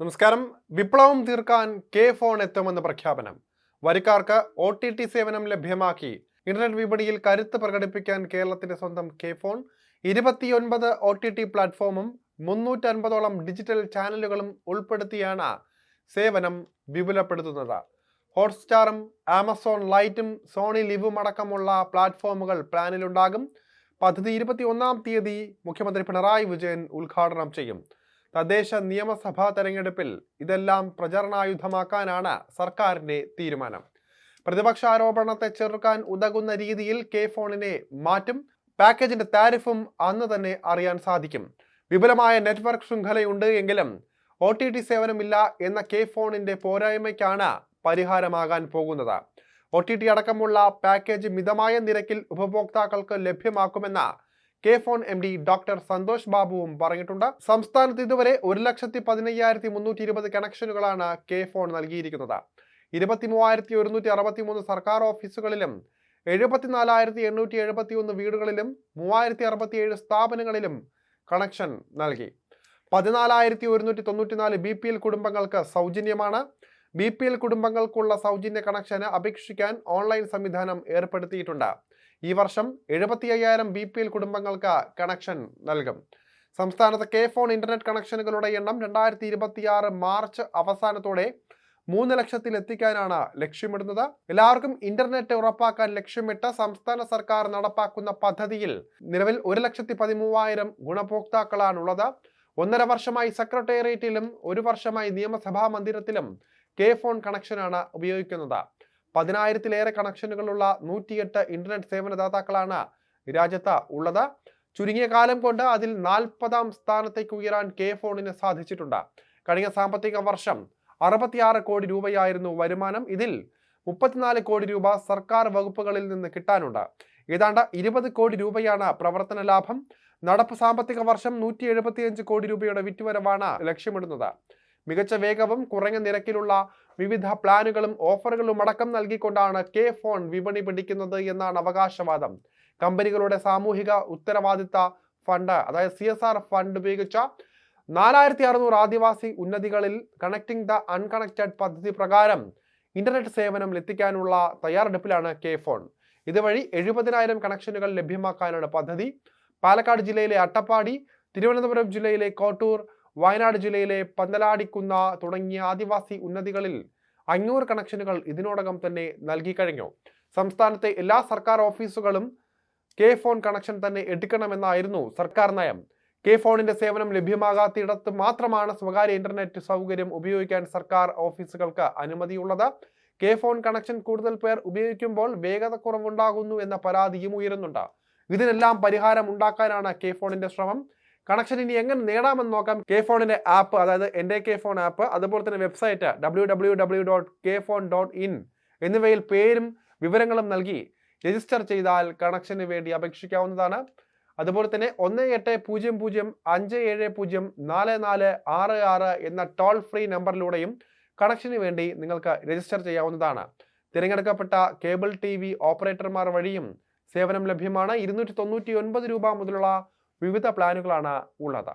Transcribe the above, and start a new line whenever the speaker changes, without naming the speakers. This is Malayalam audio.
നമസ്കാരം. വിപ്ലവം തീർക്കാൻ കെ ഫോൺ എത്തുമെന്ന പ്രഖ്യാപനം. വരിക്കാർക്ക് ഒ ടി ടി സേവനം ലഭ്യമാക്കി. ഇന്റർനെറ്റ് വിപണിയിൽ കരുത്ത് പ്രകടിപ്പിക്കാൻ കേരളത്തിന്റെ സ്വന്തം കെ ഫോൺ. ഇരുപത്തിയൊൻപത് ഒ ടി ടി പ്ലാറ്റ്ഫോമും മുന്നൂറ്റൻപതോളം ഡിജിറ്റൽ ചാനലുകളും ഉൾപ്പെടുത്തിയാണ് സേവനം വിപുലപ്പെടുത്തുന്നത്. ഹോട്ട്സ്റ്റാറും ആമസോൺ ലൈറ്റും സോണി ലിവും അടക്കമുള്ള പ്ലാറ്റ്ഫോമുകൾ പ്ലാനിലുണ്ടാകും. പദ്ധതി ഇരുപത്തി ഒന്നാം തീയതി മുഖ്യമന്ത്രി പിണറായി വിജയൻ ഉദ്ഘാടനം ചെയ്യും. തദ്ദേശ നിയമസഭാ തെരഞ്ഞെടുപ്പിൽ ഇതെല്ലാം പ്രചരണായുധമാക്കാനാണ് സർക്കാരിന്റെ തീരുമാനം. പ്രതിപക്ഷ ആരോപണത്തെ ചെറുക്കാൻ ഉതകുന്ന രീതിയിൽ കെ ഫോണിനെ മാറ്റും പാക്കേജിന്റെ താരിഫും അന്ന് തന്നെ അറിയാൻ സാധിക്കും. വിപുലമായ നെറ്റ്വർക്ക് ശൃംഖലയുണ്ട് എങ്കിലും ഒ ടി ടി സേവനമില്ല എന്ന കെ ഫോണിന്റെ പോരായ്മയ്ക്കാണ് പരിഹാരമാകാൻ പോകുന്നത്. ഒ ടി ടി അടക്കമുള്ള പാക്കേജ് മിതമായ നിരക്കിൽ ഉപഭോക്താക്കൾക്ക് ലഭ്യമാക്കുമെന്ന K FON M D doctor Santhosh ബാബുവും പറഞ്ഞിട്ടുണ്ട്. സംസ്ഥാനത്ത് ഇതുവരെ ഒരു ലക്ഷത്തി പതിനയ്യായിരത്തി മുന്നൂറ്റി ഇരുപത് കണക്ഷനുകളാണ് കെ ഫോൺ നൽകിയിരിക്കുന്നത്. ഇരുപത്തി മൂവായിരത്തി ഒരുന്നൂറ്റി അറുപത്തി മൂന്ന് സർക്കാർ ഓഫീസുകളിലും എഴുപത്തിനാലായിരത്തി എണ്ണൂറ്റി എഴുപത്തി ഒന്ന് വീടുകളിലും മൂവായിരത്തി അറുപത്തി ഏഴ് സ്ഥാപനങ്ങളിലും കണക്ഷൻ നൽകി. പതിനാലായിരത്തി ഒരുന്നൂറ്റി തൊണ്ണൂറ്റിനാല് ബി പി എൽ കുടുംബങ്ങൾക്ക് സൗജന്യമാണ്. ബി പി എൽ കുടുംബങ്ങൾക്കുള്ള സൗജന്യ കണക്ഷന് അപേക്ഷിക്കാൻ ഓൺലൈൻ സംവിധാനം ഏർപ്പെടുത്തിയിട്ടുണ്ട്. ഈ വർഷം എഴുപത്തി അയ്യായിരം ബി പി എൽ കുടുംബങ്ങൾക്ക് കണക്ഷൻ നൽകും. സംസ്ഥാനത്ത് കെ ഫോൺ ഇന്റർനെറ്റ് കണക്ഷനുകളുടെ എണ്ണം രണ്ടായിരത്തി ഇരുപത്തിയാറ് മാർച്ച് അവസാനത്തോടെ മൂന്ന് ലക്ഷത്തിൽ എത്തിക്കാനാണ് ലക്ഷ്യമിടുന്നത്. എല്ലാവർക്കും ഇന്റർനെറ്റ് ഉറപ്പാക്കാൻ ലക്ഷ്യമിട്ട് സംസ്ഥാന സർക്കാർ നടപ്പാക്കുന്ന പദ്ധതിയിൽ നിലവിൽ ഒരു ലക്ഷത്തി പതിമൂവായിരം ഗുണഭോക്താക്കളാണുള്ളത്. ഒന്നര വർഷമായി സെക്രട്ടേറിയറ്റിലും ഒരു വർഷമായി നിയമസഭാ മന്ദിരത്തിലും കെ ഫോൺ കണക്ഷനാണ് ഉപയോഗിക്കുന്നത്. പതിനായിരത്തിലേറെ കണക്ഷനുകളുള്ള നൂറ്റിയെട്ട് ഇന്റർനെറ്റ് സേവനദാതാക്കളാണ് രാജ്യത്ത് ഉള്ളത്. ചുരുങ്ങിയ കാലം കൊണ്ട് അതിൽ നാൽപ്പതാം സ്ഥാനത്തേക്ക് ഉയരാൻ കെ ഫോണിന് സാധിച്ചിട്ടുണ്ട്. കഴിഞ്ഞ സാമ്പത്തിക വർഷം അറുപത്തിയാറ് കോടി രൂപയായിരുന്നു വരുമാനം. ഇതിൽ മുപ്പത്തിനാല് കോടി രൂപ സർക്കാർ വകുപ്പുകളിൽ നിന്ന് കിട്ടാനുണ്ട്. ഏതാണ്ട് ഇരുപത് കോടി രൂപയാണ് പ്രവർത്തന ലാഭം. നടപ്പ് സാമ്പത്തിക വർഷം നൂറ്റി കോടി രൂപയുടെ വിറ്റുവരവാണ് ലക്ഷ്യമിടുന്നത്. മികച്ച വേഗവും കുറഞ്ഞ നിരക്കിലുള്ള വിവിധ പ്ലാനുകളും ഓഫറുകളും അടക്കം നൽകിക്കൊണ്ടാണ് കെ ഫോൺ വിപണി പിടിക്കുന്നത് എന്നാണ് അവകാശവാദം. കമ്പനികളുടെ സാമൂഹിക ഉത്തരവാദിത്ത ഫണ്ട് അതായത് സി ഫണ്ട് ഉപയോഗിച്ച നാലായിരത്തി അറുന്നൂറ് ആദിവാസി ഉന്നതികളിൽ കണക്ടിംഗ് ദ അൺകണക്റ്റഡ് പദ്ധതി പ്രകാരം ഇന്റർനെറ്റ് സേവനം എത്തിക്കാനുള്ള തയ്യാറെടുപ്പിലാണ് കെ ഫോൺ. ഇതുവഴി എഴുപതിനായിരം കണക്ഷനുകൾ ലഭ്യമാക്കാനാണ് പദ്ധതി. പാലക്കാട് ജില്ലയിലെ അട്ടപ്പാടി തിരുവനന്തപുരം ജില്ലയിലെ കോട്ടൂർ വയനാട് ജില്ലയിലെ പന്തലാടിക്കുന്ന തുടങ്ങിയ ആദിവാസി ഉന്നതികളിൽ അഞ്ഞൂറ് കണക്ഷനുകൾ ഇതിനോടകം തന്നെ നൽകി കഴിഞ്ഞു. സംസ്ഥാനത്തെ എല്ലാ സർക്കാർ ഓഫീസുകളും കെ ഫോൺ കണക്ഷൻ തന്നെ എടുക്കണമെന്നായിരുന്നു സർക്കാർ നയം. കെ ഫോണിന്റെ സേവനം ലഭ്യമാകാത്തിടത്ത് മാത്രമാണ് സ്വകാര്യ ഇന്റർനെറ്റ് സൗകര്യം ഉപയോഗിക്കാൻ സർക്കാർ ഓഫീസുകൾക്ക് അനുമതിയുള്ളത്. കെ ഫോൺ കണക്ഷൻ കൂടുതൽ പേർ ഉപയോഗിക്കുമ്പോൾ വേഗത കുറവുണ്ടാകുന്നു എന്ന പരാതിയും ഉയരുന്നുണ്ട്. ഇതിനെല്ലാം പരിഹാരം ഉണ്ടാക്കാനാണ് കെ ഫോണിന്റെ ശ്രമം. കണക്ഷൻ ഇനി എങ്ങനെ നേടാമെന്ന് നോക്കാം. കെ ഫോണിന്റെ ആപ്പ് അതായത് എന്റെ കെ ഫോൺ ആപ്പ് അതുപോലെ തന്നെ website W W W dot K FON dot in എന്നിവയിൽ പേരും വിവരങ്ങളും നൽകി രജിസ്റ്റർ ചെയ്താൽ കണക്ഷന് വേണ്ടി അപേക്ഷിക്കാവുന്നതാണ്. അതുപോലെ തന്നെ ഒന്ന് എട്ട് പൂജ്യം പൂജ്യം അഞ്ച് ഏഴ് പൂജ്യം നാല് നാല് ആറ് ആറ് എന്ന ടോൾ ഫ്രീ നമ്പറിലൂടെയും കണക്ഷന് വേണ്ടി നിങ്ങൾക്ക് രജിസ്റ്റർ ചെയ്യാവുന്നതാണ്. തിരഞ്ഞെടുക്കപ്പെട്ട കേബിൾ ടി വി ഓപ്പറേറ്റർമാർ വഴിയും സേവനം ലഭ്യമാണ്. ഇരുന്നൂറ്റി തൊണ്ണൂറ്റി ഒൻപത് രൂപ മുതലുള്ള വിവിധ പ്ലാനുകളാണ് ഉള്ളത്.